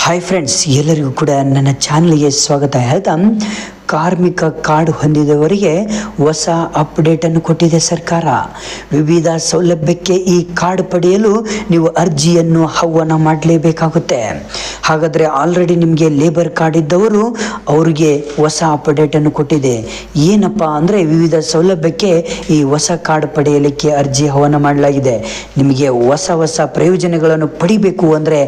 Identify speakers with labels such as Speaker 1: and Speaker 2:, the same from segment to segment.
Speaker 1: Hi friends ಎಲ್ಲರಿಗೂ ಕೂಡ ನನ್ನ ಚಾನಲ್ಗೆ ಸ್ವಾಗತ. ಹೇಳ್ತಾ ಕಾರ್ಮಿಕ ಕಾರ್ಡ್ ಹೊಂದಿದವರಿಗೆ ಹೊಸ ಅಪ್ಡೇಟನ್ನು ಕೊಟ್ಟಿದೆ ಸರ್ಕಾರ. ವಿವಿಧ ಸೌಲಭ್ಯಕ್ಕೆ ಈ ಕಾರ್ಡ್ ಪಡೆಯಲು ನೀವು ಅರ್ಜಿಯನ್ನು ಆಹ್ವಾನ ಮಾಡಲೇಬೇಕಾಗುತ್ತೆ. ಹಾಗಾದರೆ ಆಲ್ರೆಡಿ ನಿಮಗೆ ಲೇಬರ್ ಕಾರ್ಡ್ ಇದ್ದವರು ಅವರಿಗೆ ಹೊಸ ಅಪ್ಡೇಟನ್ನು ಕೊಟ್ಟಿದೆ. ಏನಪ್ಪ ಅಂದರೆ ವಿವಿಧ ಸೌಲಭ್ಯಕ್ಕೆ ಈ ಹೊಸ ಕಾರ್ಡ್ ಪಡೆಯಲಿಕ್ಕೆ ಅರ್ಜಿ ಆಹ್ವಾನ ಮಾಡಲಾಗಿದೆ. ನಿಮಗೆ ಹೊಸ ಹೊಸ ಪ್ರಯೋಜನಗಳನ್ನು ಪಡಿಬೇಕು ಅಂದರೆ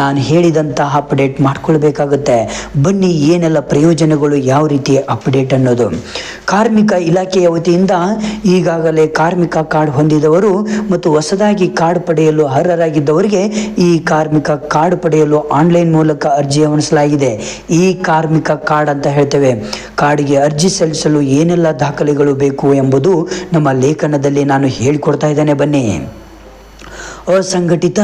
Speaker 1: ನಾನು ಹೇಳಿದಂತಹ ಅಪ್ಡೇಟ್ ಮಾಡ್ಕೊಳ್ಬೇಕಾಗುತ್ತೆ. ಬನ್ನಿ, ಏನೆಲ್ಲ ಪ್ರಯೋಜನಗಳು ಯಾವ ರೀತಿ ಅಪ್ಡೇಟ್ ಅನ್ನೋದು. ಕಾರ್ಮಿಕ ಇಲಾಖೆಯ ವತಿಯಿಂದ ಈಗಾಗಲೇ ಕಾರ್ಮಿಕ ಕಾರ್ಡ್ ಹೊಂದಿದವರು ಮತ್ತು ಹೊಸದಾಗಿ ಕಾರ್ಡ್ ಪಡೆಯಲು ಅರ್ಹರಾಗಿದ್ದವರಿಗೆ ಈ ಕಾರ್ಮಿಕ ಕಾರ್ಡ್ ಪಡೆಯಲು ಆನ್ಲೈನ್ ಮೂಲಕ ಅರ್ಜಿ ಆಹ್ವಾನಿಸಲಾಗಿದೆ ಈ ಕಾರ್ಮಿಕ ಕಾರ್ಡ್ ಅಂತ ಹೇಳ್ತೇವೆ. ಕಾರ್ಡ್ಗೆ ಅರ್ಜಿ ಸಲ್ಲಿಸಲು ಏನೆಲ್ಲ ದಾಖಲೆಗಳು ಬೇಕು ಎಂಬುದು ನಮ್ಮ ಲೇಖನದಲ್ಲಿ ನಾನು ಹೇಳಿಕೊಡ್ತಾ ಇದ್ದೇನೆ. ಬನ್ನಿ. ಅಸಂಘಟಿತ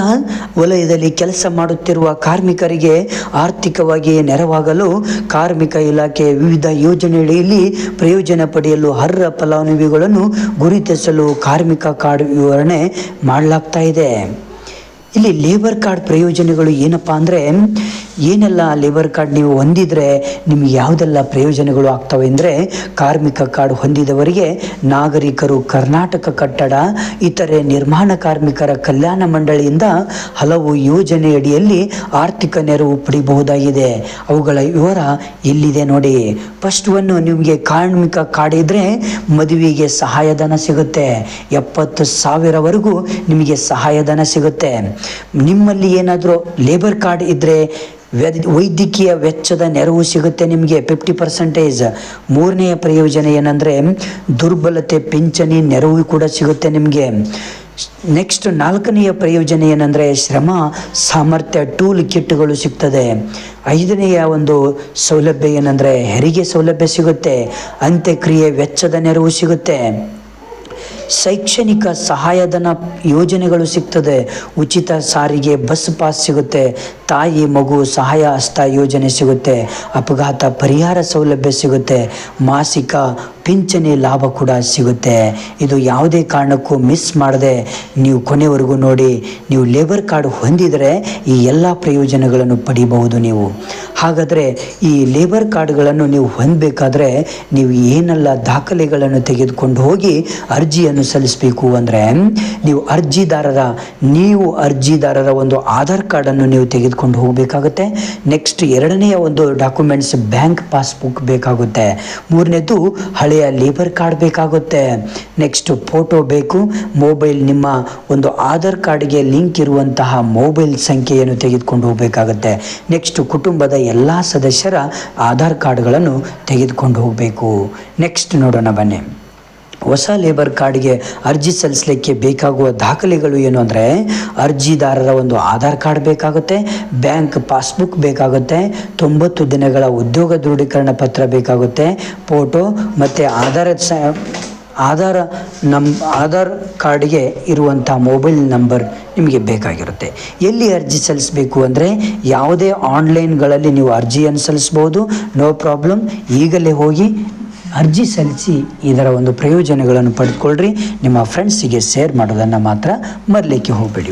Speaker 1: ವಲಯದಲ್ಲಿ ಕೆಲಸ ಮಾಡುತ್ತಿರುವ ಕಾರ್ಮಿಕರಿಗೆ ಆರ್ಥಿಕವಾಗಿ ನೆರವಾಗಲು ಕಾರ್ಮಿಕ ಇಲಾಖೆ ವಿವಿಧ ಯೋಜನೆಗಳಲ್ಲಿ ಪ್ರಯೋಜನ ಪಡೆಯಲು ಅರ್ಹ ಫಲಾನುಭವಿಗಳನ್ನು ಗುರುತಿಸಲು ಕಾರ್ಮಿಕ ಕಾರ್ಡ್ ವಿವರಣೆ ಮಾಡಲಾಗ್ತಾ ಇದೆ. ಇಲ್ಲಿ ಲೇಬರ್ ಕಾರ್ಡ್ ಪ್ರಯೋಜನಗಳು ಏನಪ್ಪಾ ಅಂದರೆ ಏನೆಲ್ಲ ಲೇಬರ್ ಕಾರ್ಡ್ ನೀವು ಹೊಂದಿದರೆ ನಿಮಗೆ ಯಾವುದೆಲ್ಲ ಪ್ರಯೋಜನಗಳು ಆಗ್ತವೆ ಅಂದರೆ ಕಾರ್ಮಿಕ ಕಾರ್ಡ್ ಹೊಂದಿದವರಿಗೆ ನಾಗರಿಕರು, ಕರ್ನಾಟಕ ಕಟ್ಟಡ, ಇತರೆ ನಿರ್ಮಾಣ ಕಾರ್ಮಿಕರ ಕಲ್ಯಾಣ ಮಂಡಳಿಯಿಂದ ಹಲವು ಯೋಜನೆಯಡಿಯಲ್ಲಿ ಆರ್ಥಿಕ ನೆರವು ಪಡಿಬಹುದಾಗಿದೆ. ಅವುಗಳ ವಿವರ ಇಲ್ಲಿದೆ ನೋಡಿ. ಫಸ್ಟ್ ಒನ್ ನಿಮಗೆ ಕಾರ್ಮಿಕ ಕಾರ್ಡ್ ಇದ್ದರೆ ಮದುವೆಗೆ ಸಹಾಯಧನ ಸಿಗುತ್ತೆ. ಎಪ್ಪತ್ತು ಸಾವಿರವರೆಗೂ ನಿಮಗೆ ಸಹಾಯಧನ ಸಿಗುತ್ತೆ. ನಿಮ್ಮಲ್ಲಿ ಏನಾದರೂ ಲೇಬರ್ ಕಾರ್ಡ್ ಇದ್ದರೆ ವೈದ್ಯಕೀಯ ವೆಚ್ಚದ ನೆರವು ಸಿಗುತ್ತೆ ನಿಮಗೆ. ಫಿಫ್ಟಿ ಪರ್ಸೆಂಟೇಜ್ ಮೂರನೆಯ ಪ್ರಯೋಜನ ಏನಂದರೆ ದುರ್ಬಲತೆ, ಪಿಂಚಣಿ, ನೆರವು ಕೂಡ ಸಿಗುತ್ತೆ ನಿಮಗೆ. ನೆಕ್ಸ್ಟ್ ನಾಲ್ಕನೆಯ ಪ್ರಯೋಜನ ಏನಂದರೆ ಶ್ರಮ, ಸಾಮರ್ಥ್ಯ, ಟೂಲ್ ಕಿಟ್ಗಳು ಸಿಗ್ತದೆ. ಐದನೆಯ ಒಂದು ಸೌಲಭ್ಯ ಏನಂದರೆ ಹೆರಿಗೆ ಸೌಲಭ್ಯ ಸಿಗುತ್ತೆ. ಅಂತ್ಯಕ್ರಿಯೆ ವೆಚ್ಚದ ನೆರವು ಸಿಗುತ್ತೆ. ಶೈಕ್ಷಣಿಕ ಸಹಾಯಧನ ಯೋಜನೆಗಳು ಸಿಗ್ತದೆ. ಉಚಿತ ಸಾರಿಗೆ, ಬಸ್ ಪಾಸ್ ಸಿಗುತ್ತೆ. ತಾಯಿ, ಮಗು ಸಹಾಯ ಹಸ್ತ ಯೋಜನೆ ಸಿಗುತ್ತೆ. ಅಪಘಾತ ಪರಿಹಾರ ಸೌಲಭ್ಯ ಸಿಗುತ್ತೆ. ಮಾಸಿಕ ಪಿಂಚಣಿ ಲಾಭ ಕೂಡ ಸಿಗುತ್ತೆ. ಇದು ಯಾವುದೇ ಕಾರಣಕ್ಕೂ ಮಿಸ್ ಮಾಡದೆ ನೀವು ಕೊನೆವರೆಗೂ ನೋಡಿ, ನೀವು ಲೇಬರ್ ಕಾರ್ಡ್ ಹೊಂದಿದರೆ ಈ ಎಲ್ಲ ಪ್ರಯೋಜನಗಳನ್ನು ಪಡಿಬಹುದು ನೀವು. ಹಾಗಾದರೆ ಈ ಲೇಬರ್ ಕಾರ್ಡ್ಗಳನ್ನು ನೀವು ಹೊಂದಬೇಕಾದ್ರೆ ನೀವು ಏನೆಲ್ಲ ದಾಖಲೆಗಳನ್ನು ತೆಗೆದುಕೊಂಡು ಹೋಗಿ ಅರ್ಜಿಯನ್ನು ಸಲ್ಲಿಸಬೇಕು ಅಂದರೆ ನೀವು ಅರ್ಜಿದಾರರ ನೀವು ಅರ್ಜಿದಾರರ ಒಂದು ಆಧಾರ್ ಕಾರ್ಡನ್ನು ನೀವು ತೆಗೆದುಕೊಂಡು ಹೋಗಬೇಕಾಗುತ್ತೆ. ನೆಕ್ಸ್ಟ್ ಎರಡನೆಯ ಒಂದು ಡಾಕ್ಯುಮೆಂಟ್ಸ್ ಬ್ಯಾಂಕ್ ಪಾಸ್ಬುಕ್ ಬೇಕಾಗುತ್ತೆ. ಮೂರನೇದು ಹಳೆಯ ಲೇಬರ್ ಕಾರ್ಡ್ ಬೇಕಾಗುತ್ತೆ. ನೆಕ್ಸ್ಟ್ ಫೋಟೋ ಬೇಕು. ಮೊಬೈಲ್ ನಿಮ್ಮ ಒಂದು ಆಧಾರ್ ಕಾರ್ಡ್ಗೆ ಲಿಂಕ್ ಇರುವಂತಹ ಮೊಬೈಲ್ ಸಂಖ್ಯೆಯನ್ನು ತೆಗೆದುಕೊಂಡು ಹೋಗಬೇಕಾಗುತ್ತೆ. ನೆಕ್ಸ್ಟ್ ಕುಟುಂಬದ ಎಲ್ಲ ಸದಸ್ಯರ ಆಧಾರ್ ಕಾರ್ಡ್ಗಳನ್ನು ತೆಗೆದುಕೊಂಡು ಹೋಗಬೇಕು. ನೆಕ್ಸ್ಟ್ ನೋಡೋಣ ಬನ್ನಿ. ಹೊಸ ಲೇಬರ್ ಕಾರ್ಡ್ಗೆ ಅರ್ಜಿ ಸಲ್ಲಿಸಲಿಕ್ಕೆ ಬೇಕಾಗುವ ದಾಖಲೆಗಳು ಏನು ಅಂದರೆ ಅರ್ಜಿದಾರರ ಒಂದು ಆಧಾರ್ ಕಾರ್ಡ್ ಬೇಕಾಗುತ್ತೆ, ಬ್ಯಾಂಕ್ ಪಾಸ್ಬುಕ್ ಬೇಕಾಗುತ್ತೆ, ತೊಂಬತ್ತು ದಿನಗಳ ಉದ್ಯೋಗ ದೃಢೀಕರಣ ಪತ್ರ ಬೇಕಾಗುತ್ತೆ, ಫೋಟೋ ಮತ್ತು ಆಧಾರ ಸ, ಆಧಾರ ನಮ್ಮ ಆಧಾರ್ ಕಾರ್ಡ್ಗೆ ಇರುವಂಥ ಮೊಬೈಲ್ ನಂಬರ್ ನಿಮಗೆ ಬೇಕಾಗಿರುತ್ತೆ. ಎಲ್ಲಿ ಅರ್ಜಿ ಸಲ್ಲಿಸಬೇಕು ಅಂದರೆ ಯಾವುದೇ ಆನ್ಲೈನ್ಗಳಲ್ಲಿ ನೀವು ಅರ್ಜಿಯನ್ನು ಸಲ್ಲಿಸ್ಬೋದು, ನೋ ಪ್ರಾಬ್ಲಮ್, ಈಗಲೇ ಹೋಗಿ ಅರ್ಜಿ ಸಲ್ಲಿಸಿ ಇದರ ಒಂದು ಪ್ರಯೋಜನಗಳನ್ನು ಪಡೆದುಕೊಳ್ಳ್ರಿ. ನಿಮ್ಮ ಫ್ರೆಂಡ್ಸಿಗೆ ಶೇರ್ ಮಾಡೋದನ್ನು ಮಾತ್ರ ಮರಲಿಕ್ಕೆ ಹೋಗಬೇಡಿ.